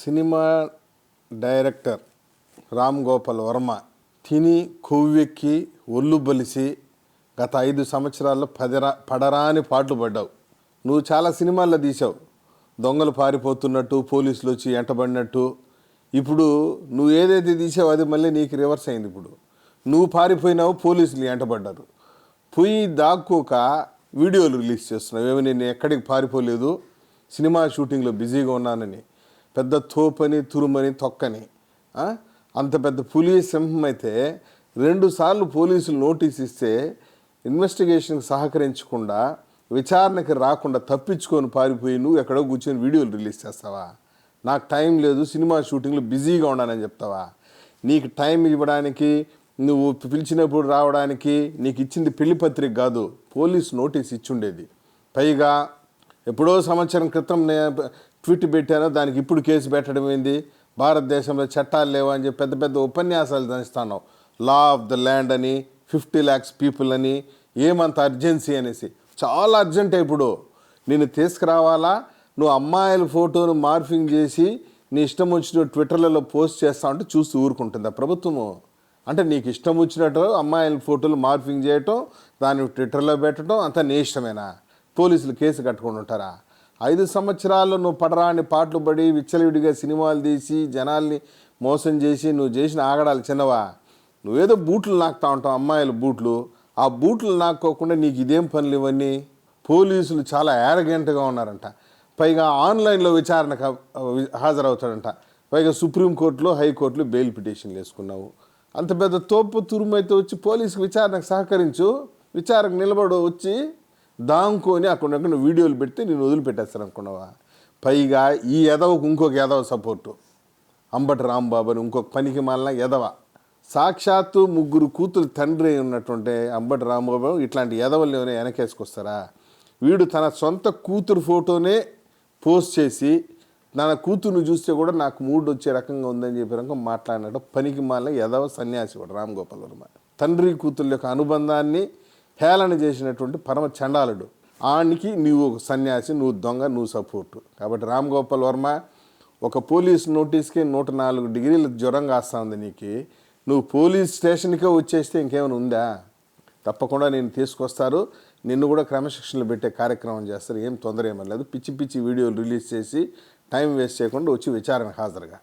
Cinema director Ram Gopal Varma తిని కొవ్వెక్కి ఒళ్ళు బలిసి గత ఐదు సంవత్సరాల్లో పదరా పడరాని పాటలు పడ్డావు నువ్వు చాలా సినిమాల్లో తీసావు దొంగలు పారిపోతున్నట్టు పోలీసులు వచ్చి ఎంటబడినట్టు. ఇప్పుడు నువ్వు ఏదైతే తీసావో అది మళ్ళీ నీకు రివర్స్ అయింది ఇప్పుడు. నువ్వు పారిపోయినావు పోలీసులు ఎంటబడ్డారు. పోయి దాక్కోక వీడియోలు రిలీజ్ చేస్తున్నావు. ఏమి నేను ఎక్కడికి పారిపోలేదు. సినిమా షూటింగ్లో బిజీగా ఉన్నానని. పెద్ద తోపని తురుమని తొక్కని అంత పెద్ద పులి సింహం అయితే రెండుసార్లు పోలీసులు నోటీస్ ఇస్తే ఇన్వెస్టిగేషన్కి సహకరించకుండా విచారణకి రాకుండా తప్పించుకొని పారిపోయి నువ్వు ఎక్కడో కూర్చొని వీడియోలు రిలీజ్ చేస్తావా? నాకు టైం లేదు సినిమా షూటింగ్లో బిజీగా ఉన్నానని చెప్తావా? నీకు టైం ఇవ్వడానికి నువ్వు పిలిచినప్పుడు రావడానికి నీకు ఇచ్చింది పెళ్ళి పత్రిక కాదు పోలీస్ నోటీస్ ఇచ్చుండేది పైగా ఎప్పుడో సంవత్సరం క్రితం నేను ట్వీట్ పెట్టాను దానికి ఇప్పుడు కేసు పెట్టడం ఏంది? భారతదేశంలో చట్టాలు లేవా అని చెప్పి పెద్ద పెద్ద ఉపన్యాసాలు దంచుతాను లా ఆఫ్ ద ల్యాండ్ అని ఫిఫ్టీ ల్యాక్స్ పీపుల్ అని ఏమంత అర్జెన్సీ అనేసి. చాలా అర్జెంట్ ఇప్పుడు. నేను తీసుకురావాలా? నువ్వు అమ్మాయిల ఫోటోను మార్ఫింగ్ చేసి నీ ఇష్టం వచ్చిన ట్విట్టర్లలో పోస్ట్ చేస్తా ఉంటే చూస్తూ ఊరుకుంటుందా ప్రభుత్వము? అంటే నీకు ఇష్టం వచ్చినట్టు అమ్మాయిల ఫోటోలు మార్ఫింగ్ చేయటం దాన్ని ట్విట్టర్లో పెట్టడం అంత నీ ఇష్టమేనా? పోలీసులు కేసు కట్టుకొని ఉంటారా? ఐదు సంవత్సరాల్లో నువ్వు పడరాని పాటలు పడి విచ్చలవిడిగా సినిమాలు తీసి జనాల్ని మోసం చేసి నువ్వు చేసిన ఆగడాలు చిన్నవా? నువ్వేదో బూట్లు నాకుతా ఉంటావు అమ్మాయిల బూట్లు. ఆ బూట్లు నాక్కోకుండా నీకు ఇదేం పనులు ఇవన్నీ? పోలీసులు చాలా యారగెంట్గా ఉన్నారంట. పైగా ఆన్లైన్లో విచారణకు హాజరవుతాడంట. పైగా సుప్రీంకోర్టులో హైకోర్టులో బెయిల్ పిటిషన్లు వేసుకున్నావు. అంత పెద్ద తోపు తురుమైతే వచ్చి పోలీసుకు విచారణకు సహకరించు. విచారణకు నిలబడు వచ్చి దాంకొని అక్కడ వీడియోలు పెడితే నేను వదిలిపెట్టేస్తాను అనుకున్నావా? పైగా ఈ ఎదవకు ఇంకొక ఎదవ సపోర్టు అంబటి రాంబాబు అని ఇంకొక పనికి మాలిన ఎదవ. సాక్షాత్తు ముగ్గురు కూతురు తండ్రి ఉన్నటువంటి అంబటి రాంబాబు ఇట్లాంటి ఎదవలు ఏమైనా వెనకేసుకొస్తారా? వీడు తన సొంత కూతురు ఫోటోనే పోస్ట్ చేసి తన కూతురుని చూస్తే కూడా నాకు మూడ్ వచ్చే రకంగా ఉందని చెప్పి రకం మాట్లాడినట్టు పనికి మాలిన ఎదవ సన్యాసి కూడా రామ్ గోపాల్ వర్మ. తండ్రి కూతురు యొక్క అనుబంధాన్ని హేళన చేసినటువంటి పరమ చండాలుడు. ఆనికి నువ్వు ఒక సన్యాసి నువ్వు దొంగ నువ్వు సపోర్టు. కాబట్టి రామ్ గోపాల్ వర్మ ఒక పోలీస్ నోటీస్కి నూట నాలుగు డిగ్రీల జ్వరం కాస్తుంది నీకు. నువ్వు పోలీస్ స్టేషన్కే వచ్చేస్తే ఇంకేమైనా ఉందా? తప్పకుండా నేను తీసుకొస్తారు. నిన్ను కూడా క్రమశిక్షణలు పెట్టే కార్యక్రమం చేస్తారు. ఏం తొందర ఏమీ లేదు. పిచ్చి పిచ్చి వీడియోలు రిలీజ్ చేసి టైం వేస్ట్ చేయకుండా వచ్చి విచారణ హాజరుగా.